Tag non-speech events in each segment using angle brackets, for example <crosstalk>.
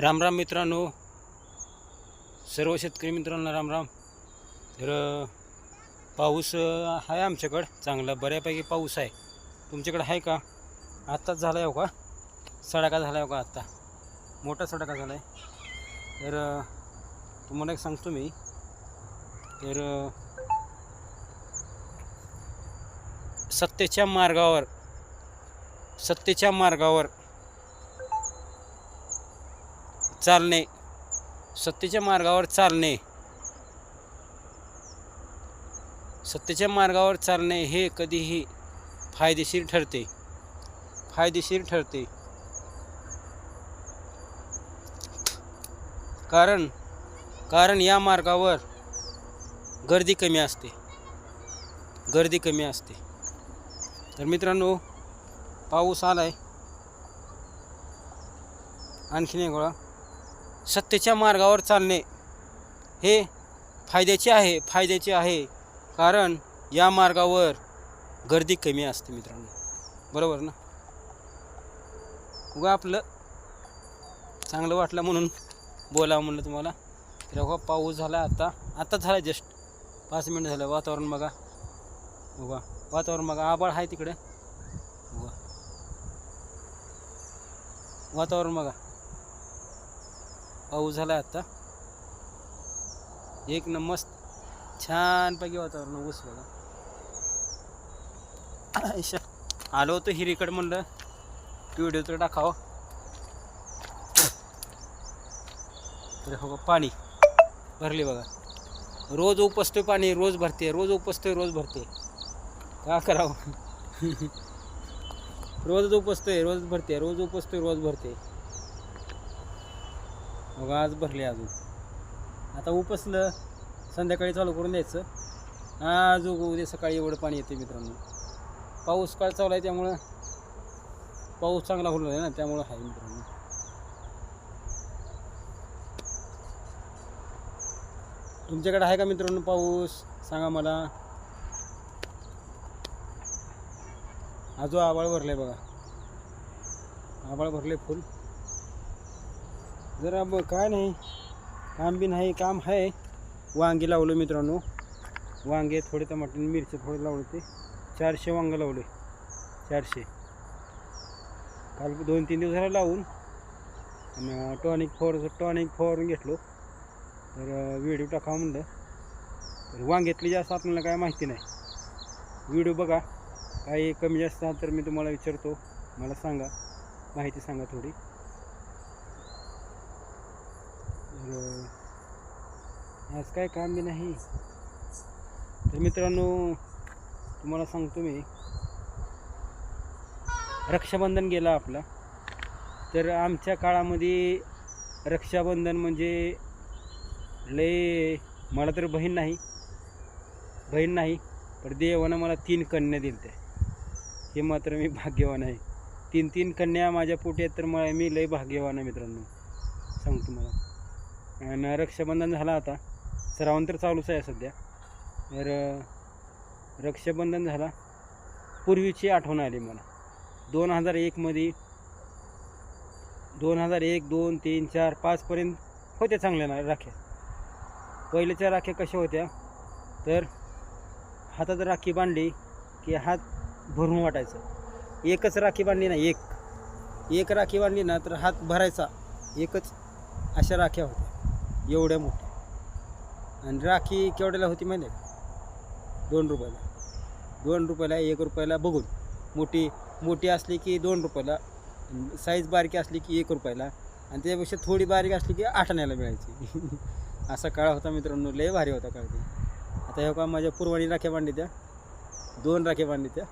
राम राम मित्रांनो. सर्व शेतकरी मित्रांना राम राम. तर पाऊस आहे आमच्याकडं. चांगला बऱ्यापैकी पाऊस आहे. तुमच्याकडं आहे का? आत्ताच झाला आहे हो का? सडाका झाला आहे हो का आत्ता? मोठा सडाका झाला आहे तर तुम्हाला एक सांगतो मी. तर सत्तेच्या मार्गावर सत्तेच्या मार्गावर चालणे सत्तेच्या मार्गावर चालणे. सत्तेच्या मार्गावर चालणे हे कधीही फायदेशीर ठरते. फायदेशीर ठरते. कारण कारण या मार्गावर गर्दी कमी असते. गर्दी कमी असते. तर मित्रांनो पाऊस आलाय. आणखीन एक गोळा सत्तेच्या मार्गावर चालणे हे फायद्याचे आहे फायद्याचे आहे. कारण या मार्गावर गर्दी कमी असते मित्रांनो. बरोबर ना? उगा आपलं चांगलं वाटलं म्हणून बोलावं म्हणलं तुम्हाला. तर उगा पाऊस झाला आता आता झाला जस्ट पाच मिनटं झालं वातावरण बघा. उगा वातावरण बघा आबाळ आहे तिकडे. उगा. वातावरण बघा. पाऊस झाला आता एक न मस्त छानपैकी वातावरण ऊस बघा. आयशा. आलो होतो हिरीकडे म्हणलं व्हिडिओ तर टाकावं. तर हो का पाणी भरले बघा. रोज उपसतोय पाणी रोज भरते रोज उपसतोय रोज भरते. का करावं? <laughs> रोज उपसतोय रोज भरते रोज उपसतोय रोज भरते. मग आज भरले अजून. आता उपसलं संध्याकाळी चालू करून द्यायचं. आज उद्या सकाळी एवढं पाणी येते मित्रांनो. पाऊस काळ चालू आहे त्यामुळं पाऊस चांगला होणार आहे ना त्यामुळं आहे मित्रांनो. तुमच्याकडे आहे का मित्रांनो पाऊस? सांगा मला. आजो आबाळ भरले बघा. आबाळ भरले फुल. जरा ब काय नाही. काम बी नाही काम आहे. वांगे लावलं मित्रांनो. वांगे थोडे टमाटे मिरची थोडे लावले ते चारशे वांगे लावले. चारशे. काल दोन तीन दिवस झाला लावून. आणि टॉनिक फोर टॉनिक फवारून घेतलो. तर व्हिडिओ टाकावं म्हणलं. तर वांग्यातली जास्त आपल्याला काय माहिती नाही. व्हिडिओ बघा. काही कमी जास्त तर मी तुम्हाला विचारतो. मला सांगा. माहिती सांगा थोडी. तर आज काय काम बी नाही. तर मित्रांनो तुम्हाला सांगतो मी. रक्षाबंधन गेला आपला. तर आमच्या काळामध्ये रक्षाबंधन म्हणजे लय मला तर बहीण नाही. बहीण नाही पण देवानं मला तीन कन्या दिल्या त्या हे मात्र मी भाग्यवान आहे. तीन तीन कन्या माझ्या पोटी आहेत तर मला मी लय भाग्यवान आहे मित्रांनो. सांगतो मला आणि रक्षाबंधन झाला आता. श्रावण तर चालूच आहे सध्या. तर रक्षाबंधन झाला. पूर्वीची आठवण आली मला. दोन हजार एकमध्ये दोन हजार एक दोन तीन चार पाचपर्यंत होत्या चांगल्या ना राख्या. पहिल्याच्या राख्या कशा होत्या? तर हातात राखी बांधली की हात भरून वाटायचं. एकच राखी बांधली ना एक. एक राखी बांधली ना तर हात भरायचा. एकच अशा राख्या होत्या. एवढ्या मोठ्या. आणि राखी केवढ्याला होती माहिती आहे दोन रुपयाला. दोन रुपयाला एक रुपयाला बघून. मोठी मोठी असली की दोन रुपयाला साईज बारकी असली की एक रुपयाला. आणि त्यापेक्षा थोडी बारीक असली की आठ आणायला मिळायची. <laughs> असा काळ होता मित्रांनो लय भारी होता काळ ते. आता हे का माझ्या पूर्वानी राख्या बांधली त्या. दोन राख्या बांधली त्या.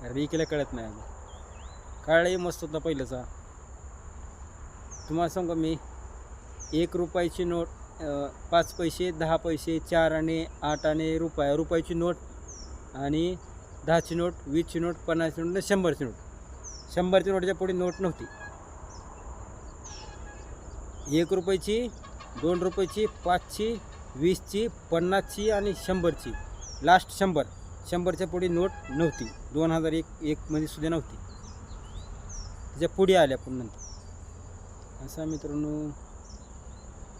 कारण इकेला कळत नाही अजून. काळही मस्त होता पहिल्याचा. तुम्हाला सांगू का मी? एक रुपयाची नोट पाच पैसे दहा पैसे चार आणे आठ आणे रुपया रुपयाची नोट आणि दहाची नोट वीसची नोट पन्नासची नोट आणि शंभरची नोट. शंभरची नोटच्या पुढे नोट नव्हती. एक रुपयाची दोन रुपयाची पाचची वीसची पन्नासची आणि शंभरची. लास्ट शंभर. शंभरच्या पुढे नोट नव्हती. दोन हजार एक एकमध्ये सुद्धा नव्हती. त्याच्या पुढे आल्या पण नंतर. असा मित्रांनो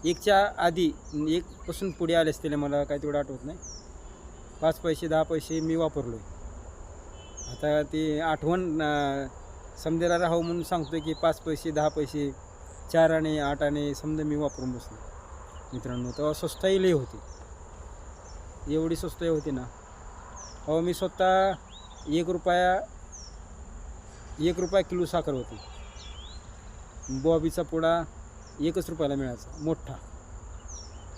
एकच्या आधी एकपासून पुढे आले असतील मला काय तेवढं आठवत नाही. पाच पैसे दहा पैसे मी वापरलो आता ते आठवण समजेला समजायला राहावं म्हणून सांगतो की पाच पैसे दहा पैसे चार आणे आठ आणे समजा मी वापरून बसलो. मित्रांनो तेव्हा स्वस्तही लई होती. एवढी स्वस्तही होती ना. अहो मी स्वतः एक रुपया एक रुपया किलो साखर होती. बॉबीचा पुडा एकच रुपयाला मिळायचा मोठा.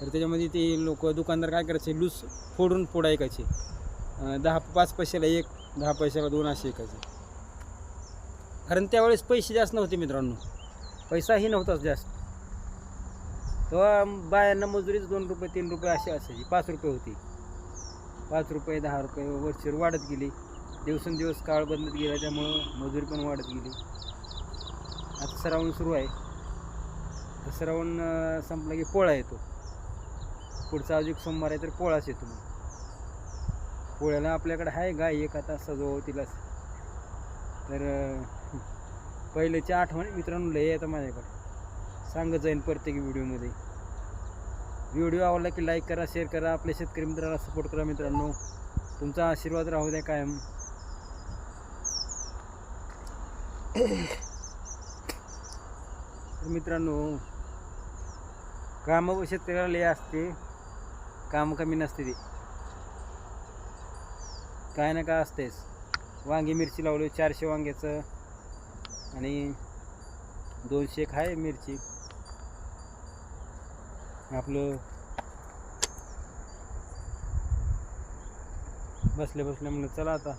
तर त्याच्यामध्ये ते लोक दुकानदार काय करायचे लूज फोडून फोडा ऐकायचे. दहा पाच पैशाला एक दहा पैशाला दोन असे ऐकायचे. कारण त्यावेळेस पैसे जास्त नव्हते मित्रांनो. पैसाही नव्हताच जास्त. तेव्हा बायांना मजुरीच दोन रुपये तीन रुपये असे असायची. पाच रुपये होती. पाच रुपये दहा रुपये वर्षभर वाढत गेली. दिवसेंदिवस काळ बदलत गेला त्यामुळं मजुरी पण वाढत गेली. आता श्रावण सुरू आहे. तर श्रावण संपला की पोळा येतो. पुढचा अजून सोमवार आहे तर पोळाच येतो मग. पोळ्याला आपल्याकडे आहे गाय एक आता सजव तिलाच. तर अं, आठवण मित्रांनो लय येतं माझ्याकडे. सांगत जाईन प्रत्येक व्हिडिओमध्ये. व्हिडिओ आवडला की लाईक करा शेअर करा. आपल्या शेतकरी मित्राला सपोर्ट करा मित्रांनो. तुमचा आशीर्वाद राहू द्या कायम. तर मित्रांनो कामं शेतकऱ्याला लय असते. काम कमी नसते ते. काय ना काय असतेच. वांगी मिरची लावली चारशे वांग्याचं. आणि दोनशे एक आहे मिरची. आपलं बसले बसले म्हणलं चला आता.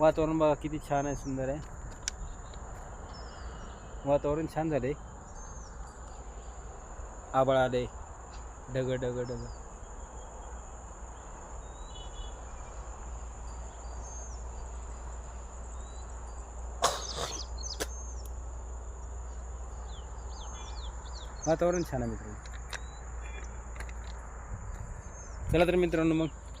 वातावरण बघा किती छान आहे सुंदर आहे. वातावरण छान झालं आहे आबाळ आले डग डग डग वातावरण छान आहे मित्रांनो. चला तर मित्रांनो मग.